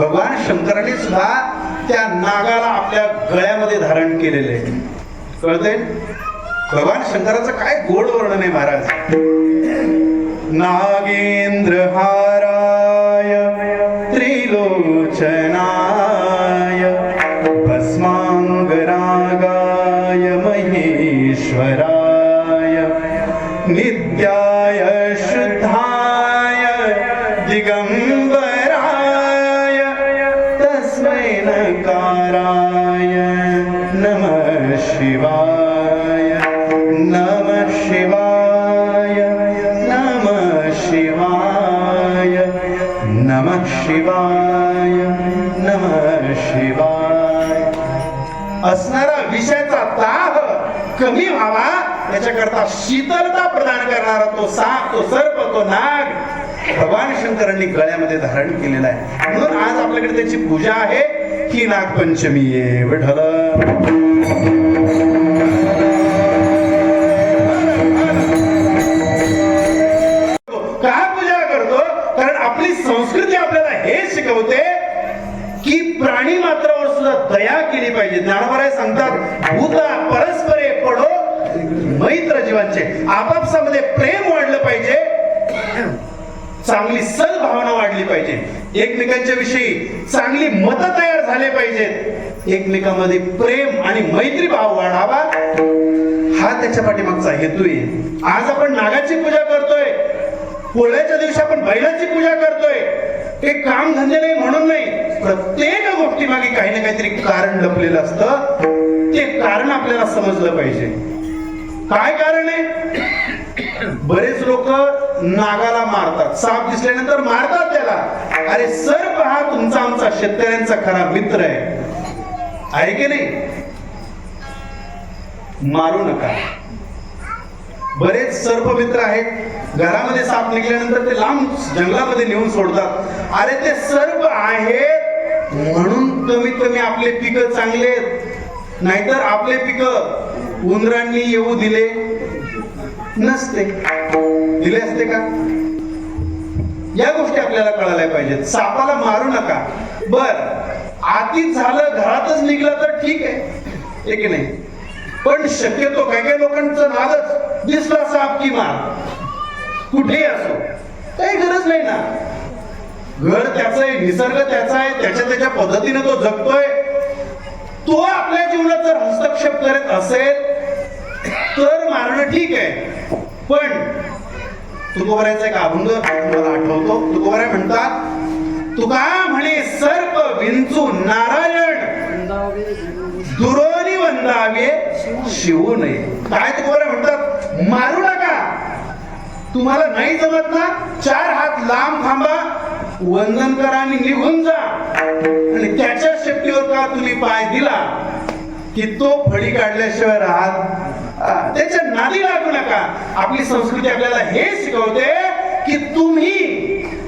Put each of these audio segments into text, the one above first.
भगवान शंकराने सुद्धा त्या नागाला आपल्या गळ्यामध्ये धारण केलेले. आहे कळते भगवान शंकराचं काय गोड वर्णन आहे महाराज? नागेंद्र हाराय त्रिलोचनाय भस्मांगरागाय महेश्वराय नित्याय तस्मै नकाराय नमः शिवाय नमः शिवाय नमः शिवाय नमः शिवाय नमः शिवाय. असणारा विषयाचा ताह कमी व्हावा याच्याकरता शीतलता प्रदान करणारा तो साप तो सर्प तो नाग भगवान शंकरांनी गळ्यामध्ये धारण केलेला आहे. म्हणून आज आपल्याकडे त्याची पूजा आहे ही नागपंचमी आहे. का पूजा करतो? कारण आपली संस्कृती आपल्याला हे शिकवते की प्राणी मात्रावर सुद्धा दया केली पाहिजे. ज्ञानोबराय सांगतात भूता परस्परे पडो मैत्र जीवांचे आपापसामध्ये प्रेम वाढलं पाहिजे चांगली सद्भावना वाढली पाहिजे. एकमेकांच्या विषयी चांगली मत तयार झाले पाहिजेत. एकमेकांमध्ये प्रेम आणि मैत्री भाव वाढावा. हा त्याच्या पाठीमागचा हेतू आहे. आज आपण नागाची पूजा करतोय. पोळ्याच्या दिवशी आपण बैलाची पूजा करतोय. हे काम धंदे नाही म्हणून नाही. प्रत्येक गोष्टी मागे काही ना काहीतरी कारण लपलेलं असतं. ते कारण आपल्याला समजलं पाहिजे. काय कारण आहे? बरेच लोक नागाला मारतात. साप दिसल्यानंतर मारतात त्याला. अरे सर्प हा तुमचा आमचा शेतकऱ्यांचा खरा मित्र आहे. आहे की नाही? मारू नका. बरेच सर्प मित्र आहेत. घरामध्ये साप निघल्यानंतर ते लांब जंगलामध्ये नेऊन सोडतात. अरे ते सर्प आहेत. म्हणून कमीत कमी आपले पिकं चांगले नाहीतर आपले पिकं उंदरांनी येऊ दिले. नसते दिले असते का? या गोष्टी आपल्याला कळायला पाहिजेत. सापाला मारू नका. बर आधी झालं घरातच निघलं तर ठीक आहे. एक नाही. पण शक्यतो काही काही लोकांचं नादच. दिसला साप की मार. कुठेही असो. काही गरज नाही ना. घर त्याचं आहे निसर्ग त्याचा आहे त्याच्या त्याच्या पद्धतीने तो जगतोय. तो आपल्या जीवनात जर हस्तक्षेप करत असेल मारणं ठीक आहे. पण तुकोबऱ्याचा एक अभंग मला आठवतो? तुकोबऱ्या म्हणतात तुका म्हणे सर्प विंचू नारायण दुरोनी वंदावे शिवू नये. काय तुकोबऱ्या म्हणतात? मारू नका. तुम्हाला नाही जमत ना? चार हात लांब थांबा वंदन करा आणि निघून जा. आणि त्याच्या शक्तीवर का तुम्ही पाय दिला? की तो फळी काढल्याशिवाय राहत त्याच्या नादी लागू नका. आपली संस्कृती आपल्याला हे शिकवते की तुम्ही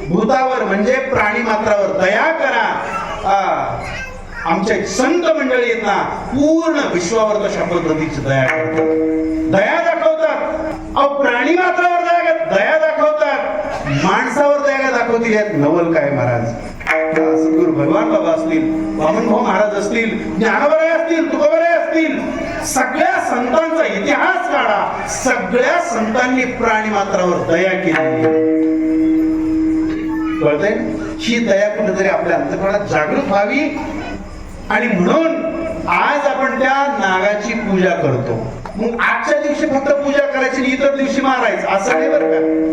भूतावर म्हणजे प्राणी मात्रावर दया करा. आमच्या संत मंडळी ना पूर्ण विश्वावर तशा पद्धतीची दया करतात. दया दाखवतात. अहो प्राणी मात्रावर दया दया दाखवतात. माणसावर दया दाखवतील यात नवल काय महाराज? सद्गुरु भगवान बाबा असतील वामन भाऊ महाराज असतील ज्ञानोबराय असतील तुकोबराय जगातील सगळ्या संतांचा इतिहास काढा. सगळ्या संतांनी प्राणी मात्रावर दया केली. कळतंय? ही दया कुठेतरी आपल्या अंतकरणात जागृत व्हावी. आणि म्हणून आज आपण त्या नागाची पूजा करतो. मग आजच्या दिवशी फक्त पूजा करायची आणि इतर दिवशी मारायचं असं नाही बरं का?